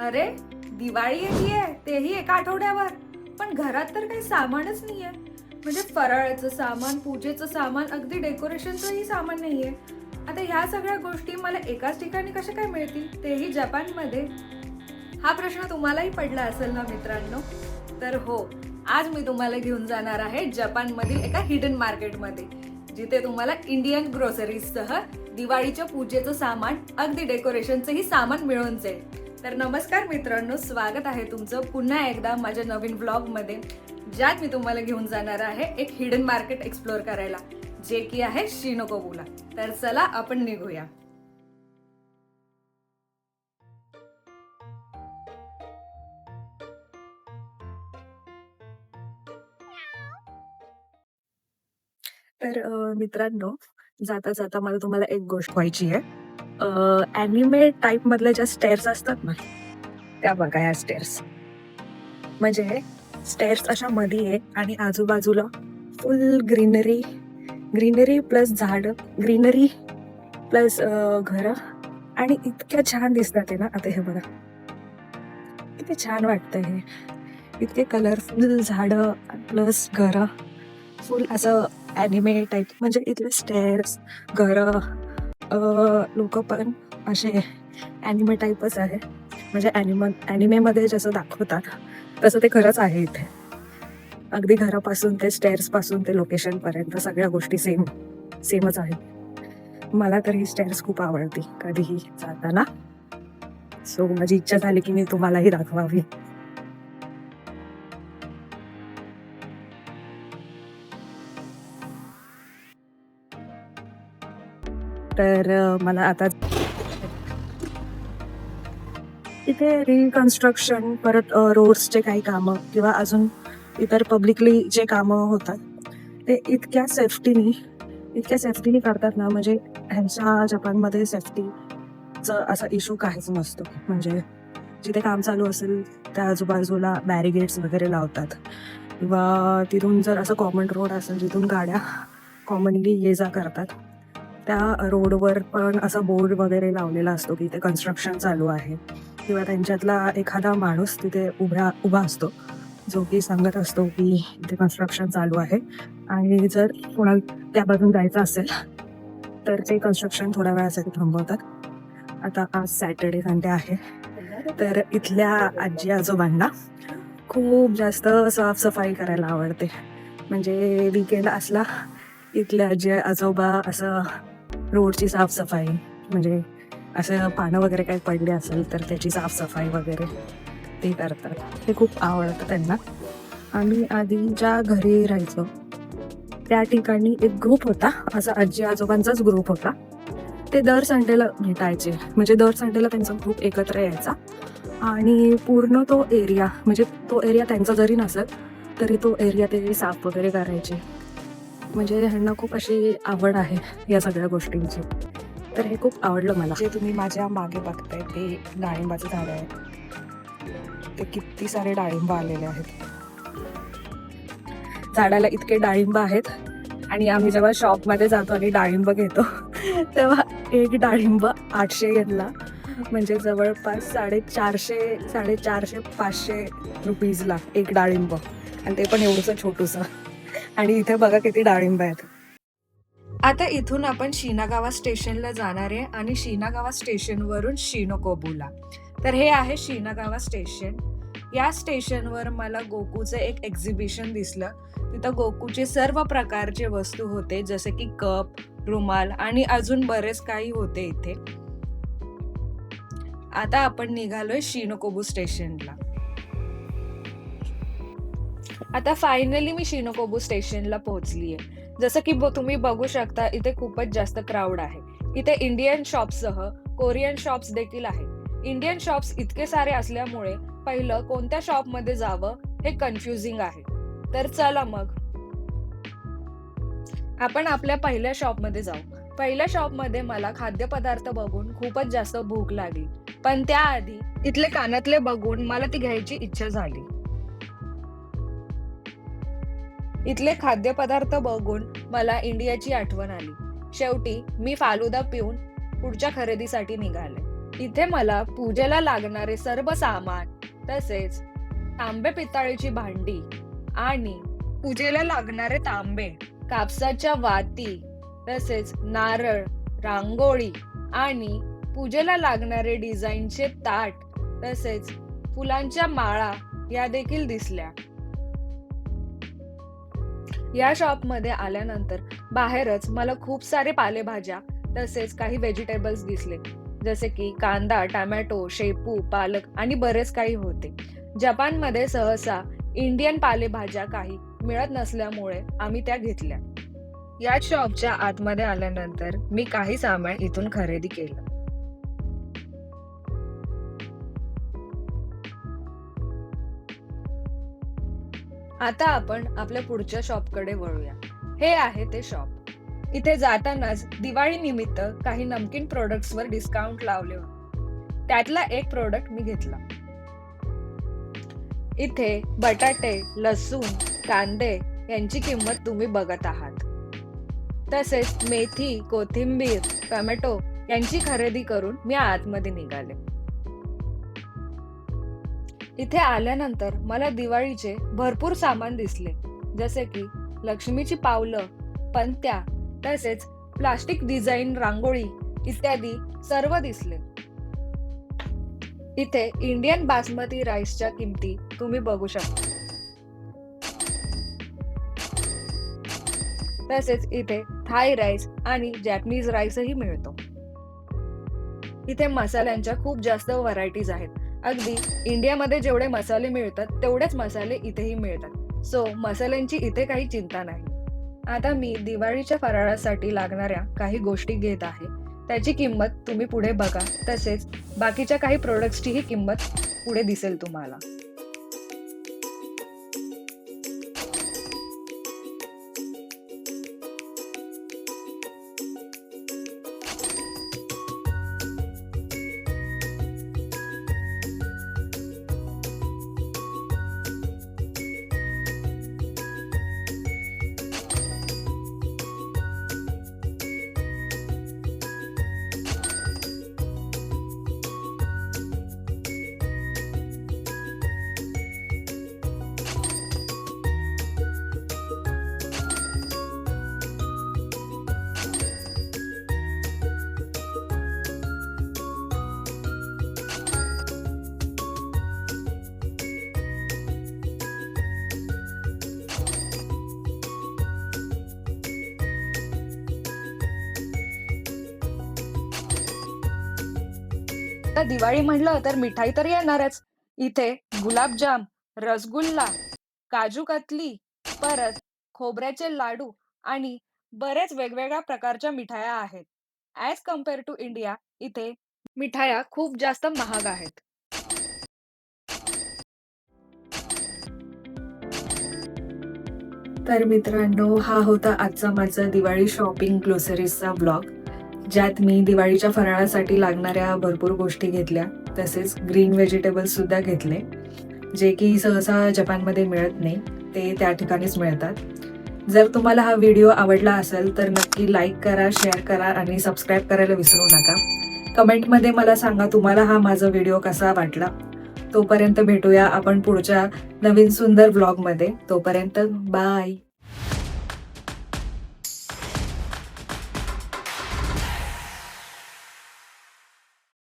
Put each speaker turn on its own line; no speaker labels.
अरे दिवाळी येते तेही एका आठवड्यावर. पण घरात तर काही सामानच नाहीये. म्हणजे फराळाचं सामान पूजेचं सामान अगदी डेकोरेशनचंही सामान नाहीये. आता ह्या सगळ्या गोष्टी मला एकाच ठिकाणी कशा काय मिळतील तेही जपानमध्ये? हा प्रश्न तुम्हालाही पडला असेल ना मित्रांनो? तर हो आज मी तुम्हाला घेऊन जाणार आहे जपानमधील एका हिडन मार्केटमध्ये जिथे तुम्हाला इंडियन ग्रोसरीजसह दिवाळीच्या पूजेचं सामान अगदी डेकोरेशनचंही सामान मिळून जाईल. तर नमस्कार मित्रांनो स्वागत आहे तुमचं पुन्हा एकदा माझ्या नवीन ब्लॉगमध्ये ज्यात मी तुम्हाला घेऊन जाणार आहे एक हिडन मार्केट एक्सप्लोअर करायला जे की आहे शिनोकोबुला तर चला आपण निघूया. तर मित्रांनो जाता जाता मला तुम्हाला एक गोष्ट व्हायची आहे. अॅनिमे टाईप मधल्या ज्या स्टेअर्स असतात ना त्या बघा या स्टेअर्स म्हणजे स्टेअर्स अशा मध्ये आहे आणि आजूबाजूला फुल ग्रीनरी ग्रीनरी प्लस झाड ग्रीनरी प्लस घरं. आणि इतक्या छान दिसतात आहे ना आता हे बघा. किती छान वाटतं हे. इतके कलरफुल झाडं प्लस घरं. फुल असं ॲनिमे टाईप म्हणजे इथले स्टेअर्स घरं. लोक पण असे ॲनिमे टाईपच आहे. म्हणजे ॲनिम ॲनिमेमध्ये जसं दाखवतात तसं ते खरंच आहे इथे. अगदी घरापासून ते स्टेअर्सपासून ते लोकेशनपर्यंत सगळ्या गोष्टी सेम सेमच आहेत. मला तर ही स्टेअर्स खूप आवडती कधीही जाताना. सो माझी इच्छा झाली की मी तुम्हालाही दाखवावी. तर मला आता इथे रिकन्स्ट्रक्शन परत रोड्सचे काही कामं किंवा अजून इतर पब्लिकली जे कामं होतात ते इतक्या सेफ्टीनी इतक्या सेफ्टीनी करतात ना म्हणजे ह्यांच्या जपानमध्ये सेफ्टीचं असा इशू काहीच नसतो. म्हणजे जिथे काम चालू असेल त्या आजूबाजूला बॅरिगेड्स वगैरे लावतात. किंवा तिथून जर असं कॉमन रोड असेल जिथून गाड्या कॉमनली ये जा करतात त्या रोडवर पण असा बोर्ड वगैरे लावलेला असतो की इथे कन्स्ट्रक्शन चालू आहे. किंवा त्यांच्यातला एखादा माणूस तिथे उभ्या उभा असतो. जो की सांगत असतो की इथे कन्स्ट्रक्शन चालू आहे. आणि जर कोणा त्या जायचं असेल तर ते कन्स्ट्रक्शन थोड्या वेळासाठी थांबवतात. आता आज सॅटर्डे संडे आहे. तर इथल्या आजी आजोबांना खूप जास्त साफसफाई करायला आवडते. म्हणजे विकेंड असला इथल्या आजी आजोबा असं रोडची साफसफाई म्हणजे असं पानं वगैरे काही पडले असेल तर त्याची साफसफाई वगैरे ते करतात. हे खूप आवडतं त्यांना. आम्ही आधी ज्या घरी राहायचो त्या ठिकाणी एक ग्रुप होता. असा आजी आजोबांचाच ग्रुप होता. ते दर संडेला भेटायचे. म्हणजे दर संडेला त्यांचा ग्रुप एकत्र यायचा. आणि पूर्ण तो एरिया म्हणजे तो एरिया त्यांचा जरी नसेल तरी तो एरिया ते साफ वगैरे करायचे. म्हणजे ह्यांना खूप अशी आवड आहे या सगळ्या गोष्टींची. तर हे खूप आवडलं मला. जे तुम्ही माझ्या मागे बघताय ते डाळिंबाचं झाड आहे. ते किती सारे डाळिंब आलेले आहेत. झाडाला इतके डाळिंब आहेत आणि आम्ही जेव्हा शॉपमध्ये जातो आणि डाळिंब घेतो तेव्हा एक डाळिंब आठशे घेतला. म्हणजे जवळपास साडेचारशे साडेचारशे पाचशे रुपीजला एक डाळिंब. आणि ते पण एवढंसं छोटूसं. आणि इथे बघा किती डाळिंब आहेत. आता इथून आपण शिनागावा स्टेशनला जाणार आहे आणि शिनागावा स्टेशनवरून शिनोकोबूला. तर हे आहे शिनागावा स्टेशन. या स्टेशनवर मला गोकूचं एक एक्झिबिशन दिसलं. तिथं गोकूचे सर्व प्रकारचे वस्तू होते जसे की कप रुमाल आणि अजून बरेच काही होते इथे. आता आपण निघालोय शिनोकोबू स्टेशनला. आता फायनली मी शिनोकोबू स्टेशनला पोहोचलीये. जसं की तुम्ही बघू शकता इथे खूपच जास्त क्राऊड आहे. इथे इंडियन शॉप्ससह कोरियन शॉप्स देखील आहे इंडियन शॉप्स इतके सारे असल्यामुळे पहिलं कोणत्या शॉपमध्ये जावं हे कन्फ्युजिंग आहे. तर चला मग. आपण आपल्या पहिल्या शॉपमध्ये जाऊ. पहिल्या शॉपमध्ये मला खाद्यपदार्थ बघून खूपच जास्त भूक लागली. पण त्याआधी इथले कानातले बघून मला ती घ्यायची इच्छा झाली. इथले खाद्यपदार्थ बघून मला इंडियाची आठवण आली. शेवटी मी फालुदा पिऊन पुढच्या खरेदीसाठी निघाले. इथे मला पूजेला लागणारे सर्व सामान तसेच तांबे पितळेची भांडी आणि पूजेला लागणारे तांबे कापसाच्या वाती तसेच नारळ रांगोळी आणि पूजेला लागणारे डिझाईनचे ताट तसेच फुलांच्या माळा या देखील दिसल्या. या शॉपमध्ये आल्यानंतर बाहेरच मला खूप सारे पालेभाज्या तसेच काही व्हेजिटेबल्स दिसले. जसे की कांदा टमॅटो शेपू पालक आणि बरेच काही होते. जपानमध्ये सहसा इंडियन पालेभाज्या काही मिळत नसल्यामुळे आम्ही त्या घेतल्या. या शॉपच्या आतमध्ये आल्यानंतर मी काही सामान इथून खरेदी केलं. आता आपण आपल्या पुढच्या शॉपकडे वळूया. हे आहे ते शॉप. इथे जातानाच दिवाळी निमित्त काही नमकीन प्रोडक्ट्स वर डिस्काउंट लावले होते. त्यातला एक प्रोडक्ट मी घेतला. इथे बटाटे लसूण कांदे यांची किंमत तुम्ही बघत आहात. तसेच मेथी कोथिंबीर टोमॅटो यांची खरेदी करून मी आतमध्ये निघाले. इथे आल्यानंतर मला दिवाळीचे भरपूर सामान दिसले. जसे की लक्ष्मीची पावलं पंत्या तसेच प्लास्टिक डिझाईन रांगोळी इत्यादी सर्व दिसले. इथे इंडियन बासमती राईसच्या किमती तुम्ही बघू शकता. तसेच इथे थाय राईस आणि जॅपनीज राईसही मिळतो. इथे मसाल्यांच्या खूप जास्त व्हरायटीज आहेत. अगदी. इंडियामध्ये जेवढे मसाले मिळतात तेवढेच मसाले इथेही मिळतात. सो मसाल्यांची इथे काही चिंता नाही. आता मी दिवाळीच्या फराळासाठी लागणाऱ्या काही गोष्टी घेत आहे. त्याची किंमत तुम्ही पुढे बघा. तसेच बाकीच्या काही प्रोडक्ट्सचीही किंमत पुढे दिसेल तुम्हाला. आता दिवाळी म्हणलं तर मिठाई तर येणारच. इथे गुलाबजाम रसगुल्ला काजू कतली परत खोबऱ्याचे लाडू आणि बरेच वेगवेगळ्या प्रकारच्या मिठाया आहेत. ॲज कंपेअर टू इंडिया इथे मिठाया खूप जास्त महाग आहेत.
तर मित्रांनो हा होता आजचा माझा दिवाळी शॉपिंग ग्लोसरीजचा ब्लॉग. ज्यात मी दिवाळीच्या फराळासाठी लागणाऱ्या भरपूर गोष्टी घेतल्या तसेच ग्रीन व्हेजिटेबल्स सुद्धा घेतले जे की सहसा जपानमध्ये मिळत नाही ते त्या ठिकाणीच मिळतात. जर तुम्हाला हा व्हिडिओ आवडला असेल तर नक्की लाईक करा शेअर करा आणि सबस्क्राईब करायला विसरू नका. कमेंटमध्ये मला सांगा तुम्हाला हा माझा व्हिडिओ कसा वाटला. तोपर्यंत भेटूया आपण पुढच्या नवीन सुंदर ब्लॉगमध्ये तोपर्यंत बाय